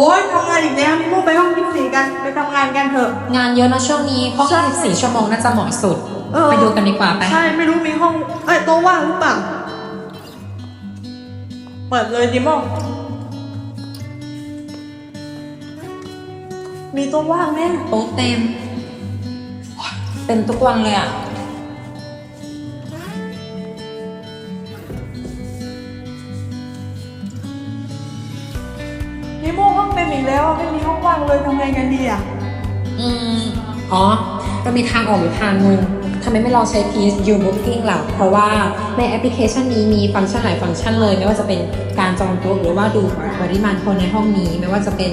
โอ๊ยทำงานอีกแล้วนี่พวกไปห้องที่สี่กันไปทำงานกันเถอะ งานเยอะนะช่วงนี้ห้องใช่ 24ชั่วโมงน่าจะเหมาะสุด เออไปดูกันดีกว่าไป ใช่ไม่รู้มีห้องเอ้ยโต๊ะว่างหรือเปล่าเปิดเลยดิโมมีโต๊ะว่างแน่โต๊ะเต็มเต็มทุกวันเลยอะ แล้วอะไม่มีห้องว่างเลยทำไงกันดีอะอืม อ๋อเรามีทางออกอยู่ทางนึงทำไมไม่ลองใช้ PSU Booking ล่ะ เพราะว่าในแอปพลิเคชันนี้มีฟังก์ชันหลายฟังก์ชันเลย ไม่ว่าจะเป็นการจองโต๊ะหรือว่าดูปริมาณคนในห้องนี้ ไม่ว่าจะเป็น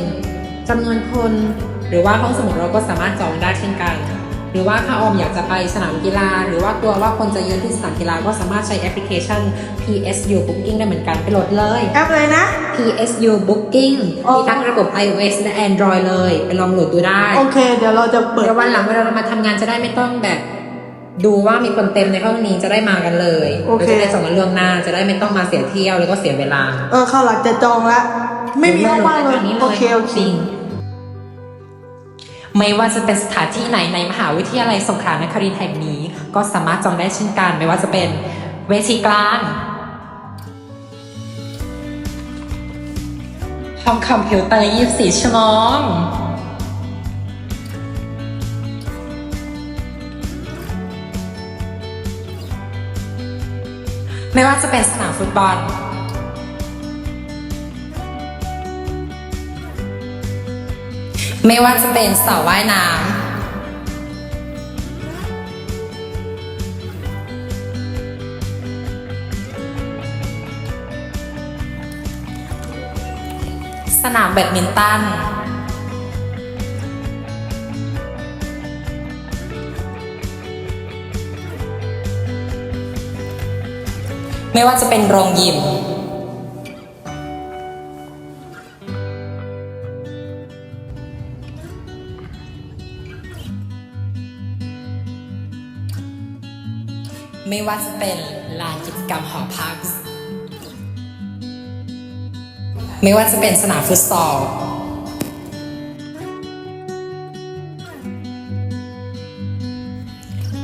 จำนวนคน หรือว่าห้องสมุดเราก็สามารถจองได้เช่นกัน รือว่าถ้าออมอยากจะไปสนามกีฬา หรือว่ากลัวว่าคนจะเยอะที่สนามกีฬาก็สามารถใช้แอปพลิเคชัน PSU Booking ได้เหมือนกันไปโหลดเลยแอปเลยนะ PSU Booking อ๋อมีทั้งระบบ iOS และ Android เลยไปลองโหลดดูได้โอเค เดี๋ยวเราจะเปิดเดี๋ยววันหลังเวลาเรามาทำงานจะได้ไม่ต้องแบบดูว่ามีคนเต็มในห้องนี้จะได้มากันเลยโอเคราจะได้จองกันล่วงหน้าจะได้ไม่ต้องมาเสียเที่ยวแล้วก็เสียเวลา เออเข้าหลักจะจองละ ไม่มีห้องว่างเลย โอเคโอเคจริง ไม่ว่าจะเป็นสถานที่ไหนในมหาวิทยาลัยสงขลานครินทร์แห่งนี้ ก็สามารถจองได้เช่นกัน ไม่ว่าจะเป็นเวทีกลางห้องคอมพิวเตอร์ 24 ชั่วโมงไม่ว่าจะเป็นสนามฟุตบอล ไม่ว่าจะเป็นสระว่ายน้ำสนามแบดมินตันไม่ว่าจะเป็นโรงยิม ไม่ว่าจะเป็นลานกิจกรรมหอพัก ไม่ว่าจะเป็นสนามฟุตซอล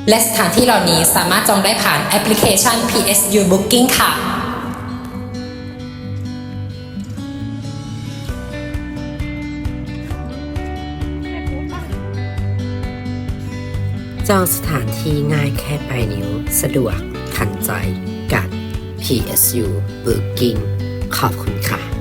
และสถานที่เหล่านี้สามารถจองได้ผ่านแอปพลิเคชัน PSU Booking ค่ะ จองสถานที่ง่ายแค่ปลายนิ้ว สะดวก ทันใจ กับ PSU Booking ขอบคุณค่ะ